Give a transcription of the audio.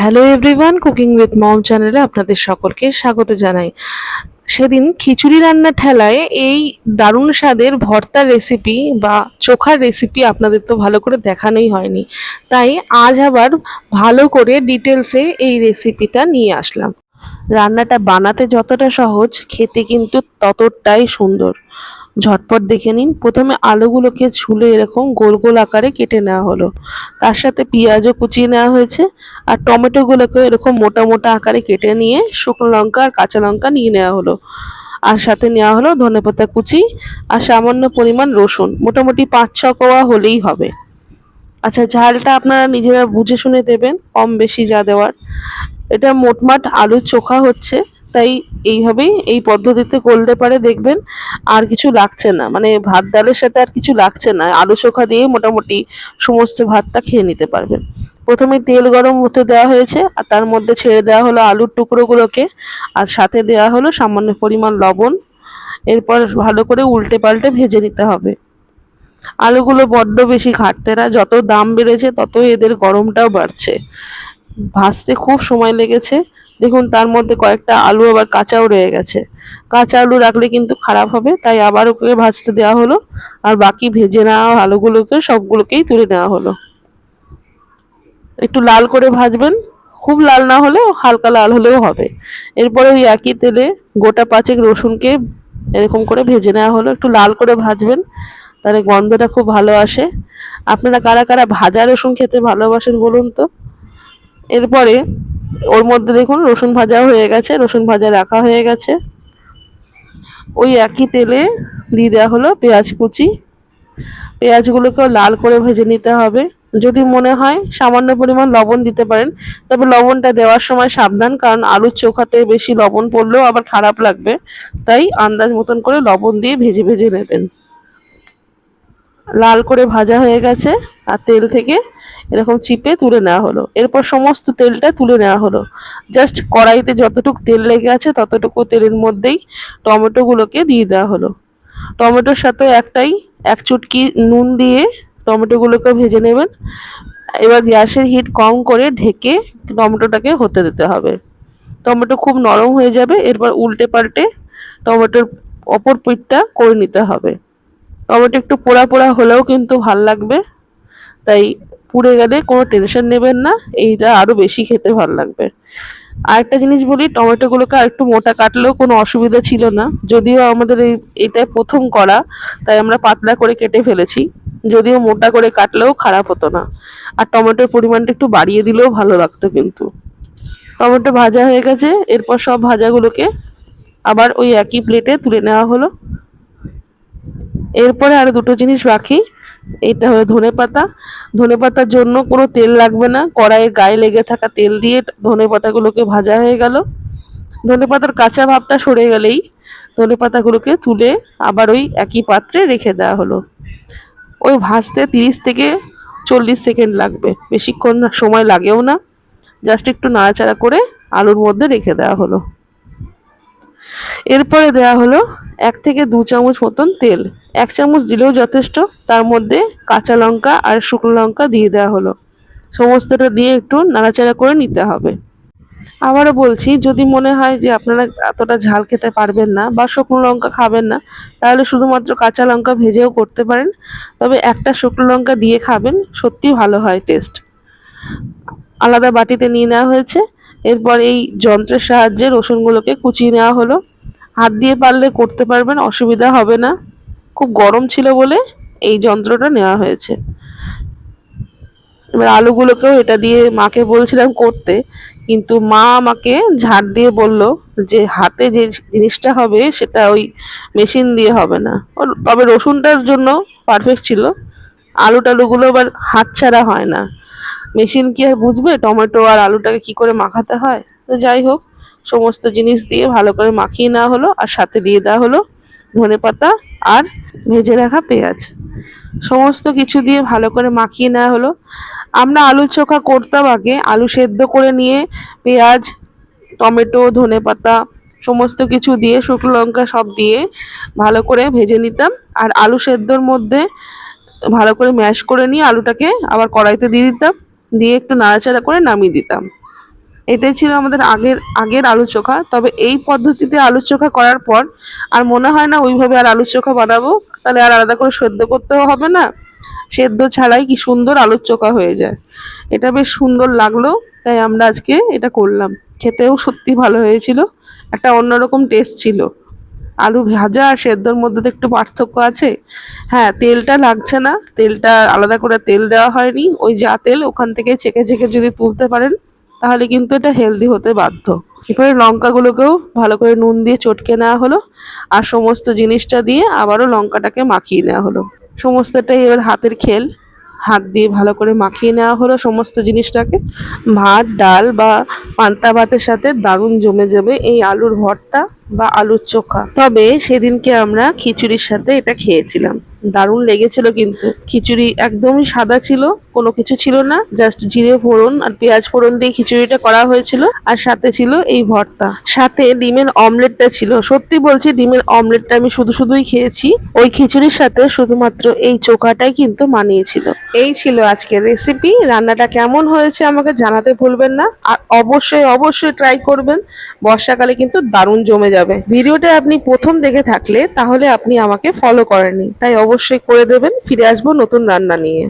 Hello everyone, cooking with mom চ্যানেলে আপনাদের সকলকে স্বাগত জানাই। সেদিন খিচুড়ি রান্নার ঠেলায় এই দারুণ স্বাদের ভর্তার রেসিপি বা চোখার রেসিপি আপনাদের তো ভালো করে দেখানোই হয়নি। তাই আজ আবার ভালো করে ডিটেলসে এই রেসিপিটা নিয়ে আসলাম। রান্নাটা বানাতে যতটা সহজ, খেতে কিন্তু ততটাই সুন্দর। ঝটপট দেখে নিন। প্রথমে আলুগুলোকে ছুলে এরকম গোল গোল আকারে কেটে নেওয়া হলো। তার সাথে পেঁয়াজও কুচিয়ে নেওয়া হয়েছে আর টমেটোগুলোকে এরকম মোটা মোটা আকারে কেটে নিয়ে শুকনো লঙ্কা আর কাঁচা লঙ্কা নিয়ে নেওয়া হলো। আর সাথে নেওয়া হলো ধনেপাতা কুচি আর সামান্য পরিমাণ রসুন। মোটামুটি পাঁচ ছ কোয়া হলেই হবে। আচ্ছা ঝালটা আপনারা নিজেরা বুঝে শুনে দেবেন, কম বেশি যা দেওয়ার। এটা মোটমাট আলুর চোখা হচ্ছে। তাই এইভাবেই এই পদ্ধতিতে করলে পারে দেখবেন আর কিছু লাগছে না। মানে ভাত ডালের সাথে আর কিছু লাগছে না। আলু চোখা দিয়ে মোটামুটি সমস্ত ভাতটা খেয়ে নিতে পারবেন। প্রথমে তেল গরম হতে দেওয়া হয়েছে আর তার মধ্যে ছেড়ে দেওয়া হলো আলুর টুকরোগুলোকে আর সাথে দেওয়া হলো সামান্য পরিমাণ লবণ। এরপর ভালো করে উল্টে পাল্টে ভেজে নিতে হবে। আলুগুলো বড্ড বেশি খাটতে না। যত দাম বেড়েছে ততই এদের গরমটাও বাড়ছে। ভাজতে খুব সময় লেগেছে। দেখুন, তার মধ্যে কয়েকটা আলু আবার কাঁচাও রয়ে গেছে। কাঁচা আলু রাখলে কিন্তু খারাপ হবে, তাই আবার ওকে ভাজতে দেওয়া হলো। আর বাকি ভেজে নেওয়া আলুগুলোকে, সবগুলোকেই তুলে নেওয়া হলো। একটু লাল করে ভাজবেন। খুব লাল না হলেও হালকা লাল হলেও হবে। এরপরে ওই একই তেলে গোটা পাঁচেক রসুনকে এরকম করে ভেজে নেওয়া হলো। একটু লাল করে ভাজবেন, তাহলে গন্ধটা খুব ভালো আসে। আপনারা কারা কারা ভাজা রসুন খেতে ভালোবাসেন বলুন তো? এরপরে ওর মধ্যে দেখুন রসুন ভাজাও হয়ে গেছে, রসুন ভাজা রাখা হয়ে গেছে। ওই একই তেলে দিয়ে দেওয়া হলো পেঁয়াজ কুচি। পেঁয়াজগুলোকেও লাল করে ভেজে নিতে হবে। যদি মনে হয় সামান্য পরিমাণ লবণ দিতে পারেন, তবে লবণটা দেওয়ার সময় সাবধান, কারণ আলুর চোখাতে বেশি লবণ পড়লেও আবার খারাপ লাগবে। তাই আন্দাজ মতন করে লবণ দিয়ে ভেজে ভেজে নেবেন। লাল করে ভাজা হয়ে গেছে, আর তেল থেকে এরকম চিপে তুলে নেওয়া হলো। এরপর সমস্ত তেলটা তুলে নেওয়া হলো। জাস্ট কড়াইতে যতটুকু তেল লেগে আছে ততটুকু তেলের মধ্যেই টমেটোগুলোকে দিয়ে দেওয়া হলো। টমেটোর সাথে একটাই, এক চুটকি নুন দিয়ে টমেটোগুলোকে ভেজে নেবেন। এবার গ্যাসের হিট কম করে ঢেকে টমেটোটাকে হতে দিতে হবে। টমেটো খুব নরম হয়ে যাবে, এরপর উল্টে পাল্টে টমেটোর অপর পিঠটা করে নিতে হবে। টমেটো একটু পোড়া পোড়া হলেও কিন্তু ভালো লাগবে। তাই পুড়ে গেলে কোনো টেনশন নেবেন না, এইটা আরও বেশি খেতে ভালো লাগবে। আরেকটা জিনিস বলি, টমেটোগুলোকে আর একটু মোটা কাটলেও কোনো অসুবিধা ছিল না, যদিও আমাদের এই এটা প্রথম করা, তাই আমরা পাতলা করে কেটে ফেলেছি, যদিও মোটা করে কাটলেও খারাপ হতো না। আর টমেটোর পরিমাণটা একটু বাড়িয়ে দিলেও ভালো লাগতো কিন্তু। টমেটো ভাজা হয়ে গেছে, এরপর সব ভাজাগুলোকে আবার ওই একই প্লেটে তুলে নেওয়া হলো। এরপরে আরও দুটো জিনিস বাকি এটা হলো ধনে পাতা। ধনে পাতার জন্য কোনো তেল লাগবে না। কড়াইয়ের গায়ে লেগে থাকা তেল দিয়ে ধনে পাতাগুলোকে ভাজা হয়ে গেল। ধনে পাতার কাঁচা ভাবটা সরে গেলেই ধনে পাতাগুলোকে তুলে আবার ওই একই পাত্রে রেখে দেওয়া হলো। ওই ভাজতে তিরিশ থেকে চল্লিশ সেকেন্ড লাগবে। বেশিক্ষণ সময় লাগেও না। জাস্ট একটু নাড়াচাড়া করে আলুর মধ্যে রেখে দেওয়া হলো। এরপরে দেওয়া হলো এক থেকে দু চামচ মতন তেল। এক চামচ দিলেও যথেষ্ট। তার মধ্যে কাঁচা লঙ্কা আর শুকনো লঙ্কা দিয়ে দেওয়া হলো। সমস্তটা দিয়ে একটু নাড়াচাড়া করে নিতে হবে। আবারও বলছি, যদি মনে হয় যে আপনারা এতটা ঝাল খেতে পারবেন না বা শুকনো লঙ্কা খাবেন না, তাহলে শুধুমাত্র কাঁচা লঙ্কা ভেজেও করতে পারেন। তবে একটা শুকনো লঙ্কা দিয়ে খাবেন সত্যি ভালো হয় টেস্ট আলাদা বাটিতে নিয়ে নেওয়া হয়েছে। এরপর এই যন্ত্রের সাহায্যে রসুনগুলোকে কুচিয়ে নেওয়া হলো। হাত দিয়ে পারলে করতে পারবেন, অসুবিধা হবে না। খুব গরম ছিল বলে এই যন্ত্রটা নেওয়া হয়েছে। এবার আলুগুলোকেও এটা দিয়ে মাকে বলছিলাম করতে, কিন্তু মা আমাকে ঝাড় দিয়ে বলল যে হাতে যে জিনিসটা হবে সেটা ওই মেশিন দিয়ে হবে না। তবে রসুনটার জন্য পারফেক্ট ছিল। আলু টালুগুলো আবার হাত ছাড়া হয় না। মেশিন কি আর বুঝবে? টমেটো আর আলুটাকে কি করে মাখাতে হয়? তো যাই হোক, সমস্ত জিনিস দিয়ে ভালো করে মাখিয়ে নেওয়া হলো আর সাথে দিয়ে দেওয়া হলো। ধনে পাতা আর ভেজে রাখা পেঁয়াজ। সমস্ত কিছু দিয়ে ভালো করে মাখিয়ে নেওয়া হলো। আমরা আলু চোখা করতাম আগে। আলু সেদ্ধ করে নিয়ে পেঁয়াজ, টমেটো, ধনে পাতা সমস্ত কিছু দিয়ে শুকনো লঙ্কা সব দিয়ে ভালো করে ভেজে নিতাম। আর আলু সেদ্ধর মধ্যে ভালো করে ম্যাশ করে নিয়ে আলুটাকে আবার কড়াইতে দিয়ে দিতাম। দিয়ে একটু নাড়াচাড়া করে নামিয়ে দিতাম। এটাই ছিল আমাদের আগের আগের আলু চোখা। তবে এই পদ্ধতিতে আলু চোখা করার পর আর মনে হয় না ওইভাবে আর আলু চোখা বানাবো। তাহলে আর আলাদা করে সেদ্ধ করতেও হবে না। সেদ্ধ ছাড়াই কি সুন্দর আলুর চোখা হয়ে যায়। এটা বেশ সুন্দর লাগল, তাই আমরা আজকে এটা করলাম। খেতেও সত্যি ভালো হয়েছিল। একটা অন্যরকম টেস্ট ছিল। আলু ভাজা আর সেদ্ধর মধ্যে তো একটু পার্থক্য আছে। হ্যাঁ তেলটা লাগছে না। তেলটা আলাদা করে তেল দেওয়া হয়নি। ওই যা তেল ওখান থেকে ছেঁকে ছেঁকে যদি তুলতে পারেন তাহলে কিন্তু এটা হেলদি হতে বাধ্য। এরপরে লঙ্কাগুলোকেও ভালো করে নুন দিয়ে চটকে নেওয়া হলো আর সমস্ত জিনিসটা দিয়ে আবারও লঙ্কাটাকে মাখিয়ে নেওয়া হলো। সমস্তটাই এবার হাতের খেল। হাত দিয়ে ভালো করে মাখিয়ে নেওয়া হলো সমস্ত জিনিসটাকে। ভাত, ডাল বা পান্তা ভাতের সাথে দারুণ জমে যাবে এই আলুর ভর্তা বা আলুর চোখা। তবে সেদিনকে আমরা খিচুড়ির সাথে এটা খেয়েছিলাম। দারুণ লেগেছিল কিন্তু। খিচুড়ি একদমই সাদা ছিল, কোনো কিছু ছিল না জাস্ট জিরে ফোড়ন আর পেঁয়াজ ফোড়ন দিয়ে খিচুড়িটা করা হয়েছিল। আর সাথে ছিল এই ভর্তা। সাথে ডিমের অমলেটটা ছিল। সত্যি বলছি, ডিমের অমলেটটা আমি শুধু শুধুই খেয়েছি। ওই খিচুড়ির সাথে শুধুমাত্র এই চোখাটাই কিন্তু মানিয়েছিল। এই ছিল আজকের রেসিপি রান্নাটা কেমন হয়েছে আমাকে জানাতে ভুলবেন না। আর অবশ্যই অবশ্যই ট্রাই করবেন। বর্ষাকালে কিন্তু দারুণ জমে যাবে। ভিডিওটা আপনি প্রথম দেখে থাকলে তাহলে আপনি আমাকে ফলো করেননি। তাই অবশ্যই করে দেবেন। ফিরে আসব নতুন রান্না নিয়ে।